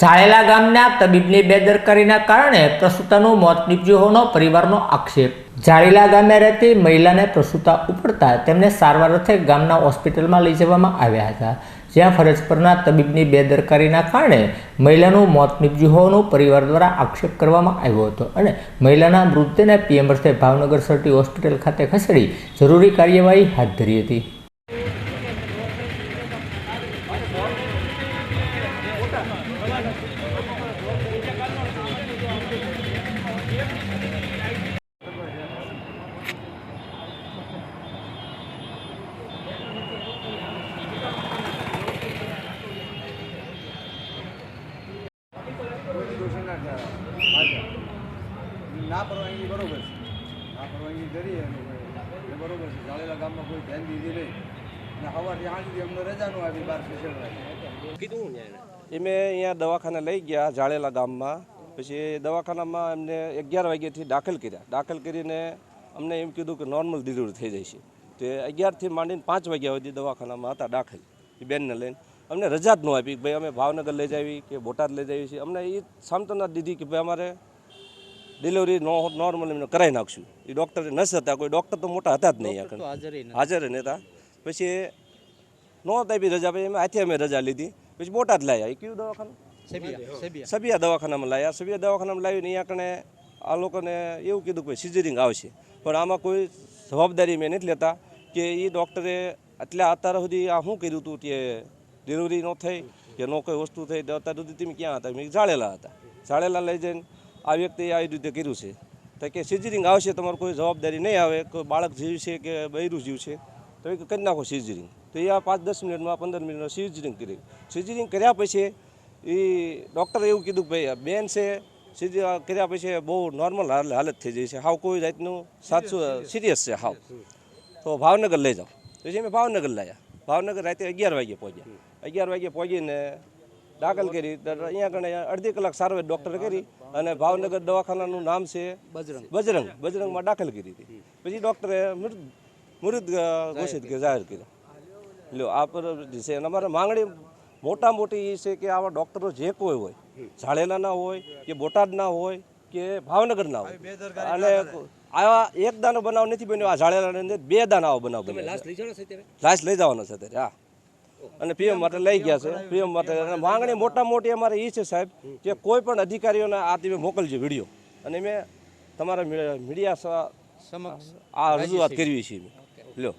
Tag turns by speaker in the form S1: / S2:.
S1: ઝાળેલા ગામના તબીબની બેદરકારીના કારણે પ્રસૂતાનું મોત નીપજ્યું હોવાનો પરિવારનો આક્ષેપ. જાળીલા ગામે રહેતી મહિલાને પ્રસૂતા ઉપડતા તેમને સારવાર અર્થે ગામના હોસ્પિટલમાં લઈ જવામાં આવ્યા હતા. જ્યાં ફરજ પરના તબીબની બેદરકારીના કારણે મહિલાનું મોત નીપજ્યું હોવાનો પરિવાર દ્વારા આક્ષેપ કરવામાં આવ્યો હતો અને મહિલાના મૃતદેહને પીએમ ભાવનગર સરટી હોસ્પિટલ ખાતે ખસેડી જરૂરી કાર્યવાહી હાથ ધરી હતી.
S2: ના પરવાનગી બરોબર છે. ના પરવાનગી કરીએ એ બરોબર છે. જાળેલા ગામમાં કોઈ ધ્યાન દીધી નહીં. અને સવારથી સાંજ સુધી અમને રજા નો આપી બાર સ્પેશિયલ
S3: એ મેં અહીંયા દવાખાને લઈ ગયા જાળેલા ગામમાં. પછી દવાખાનામાં એમને અગિયાર વાગ્યાથી દાખલ કર્યા. દાખલ કરીને અમને એમ કીધું કે નોર્મલ ડિલિવરી થઈ છે. તે અગિયારથી માંડીને પાંચ વાગ્યા સુધી દવાખાનામાં હતા દાખલ. એ બેનને લઈને. અમને રજા જ ન આપી ભાઈ અમે ભાવનગર લઈ જાવી કે બોટાદ લઈ જઈએ છીએ. અમને એ સાંત્વના દીધી કે ભાઈ અમારે ડિલિવરી નો નોર્મલ એમને કરાવી નાખશું. એ ડૉક્ટર નર્સ હતા કોઈ ડૉક્ટર તો મોટા હતા જ નહીં આખા હાજર નહોતા પછી નો બી રજા પછી અમે હાથે અમે રજા લીધી. પછી બોટાદ લાવ્યા એ કયું દવાખાનું? સબિયા દવાખાનામાં લાવ્યા સબિયા દવાખાનામાં લાવીને અહીંયા કણે આ લોકોને એવું કીધું કે સિઝરિંગ આવશે. પણ આમાં કોઈ જવાબદારી મેં નથી લેતા કે એ ડૉક્ટરે એટલે અત્યાર સુધી આ શું કર્યું હતું કે ડિલિવરી ન થઈ કે ન કોઈ વસ્તુ થઈ તો અત્યાર સુધી તમે ક્યાં હતા? મેં જાળેલા હતા. જાળેલા લઈ જઈને આ વ્યક્તિએ આવી રીતે કર્યું છે. તો કે સિઝરિંગ આવશે, તમારે કોઈ જવાબદારી નહીં આવે. કોઈ બાળક જીવ છે કે બૈરું જીવ છે, તો એ કરી નાખો સિઝરિંગ તો એ આ પાંચ, દસ મિનિટમાં, પંદર મિનિટમાં સિઝરિંગ કરી. સિઝરિંગ કર્યા પછી એ ડૉક્ટરે એવું કીધું કે ભાઈ બેન છે સિઝર કર્યા પછી બહુ નોર્મલ હાલ- હાલત થઈ જાય છે. હાવ કોઈ જાતનું સાતસો સિરિયસ છે હાવ. તો ભાવનગર લઈ જાઓ. પછી અમે ભાવનગર લાયા. ભાવનગર રાતે અગિયાર વાગે પહોંચ્યા. અગિયાર વાગે પહોંચીને દાખલ કરી. અહીંયા કણે અડધી કલાક સારવાર ડૉક્ટરે કરી અને ભાવનગર દવાખાનાનું નામ છે બજરંગ. બજરંગ. બજરંગમાં દાખલ કરી હતી. પછી ડૉક્ટરે મૃત મૃત ઘોષિત જાહેર કર્યો. લ્યો આ પર છે અને અમારે માંગણી મોટા મોટી એ છે કે આવા ડૉક્ટરો જે કોઈ હોય ઝાડેલાના હોય કે બોટાદના હોય કે ભાવનગરના હોય. અને આવા એક દાનો બનાવ નથી બન્યો. આ ઝાડેલાની અંદર બે દાનાઓ બનાવ બન્યો. લાશ લઈ જવાનો છે અત્યારે હા. અને પીએમ માટે લઈ ગયા છે. પીએમ માટે અને માંગણી મોટા મોટી અમારે એ છે સાહેબ કે કોઈ પણ અધિકારીઓને આ તમે મોકલજો વીડિયો. અને મેં તમારા મીડિયા સમક્ષ આ રજૂઆત કરવી છે. લ્યો.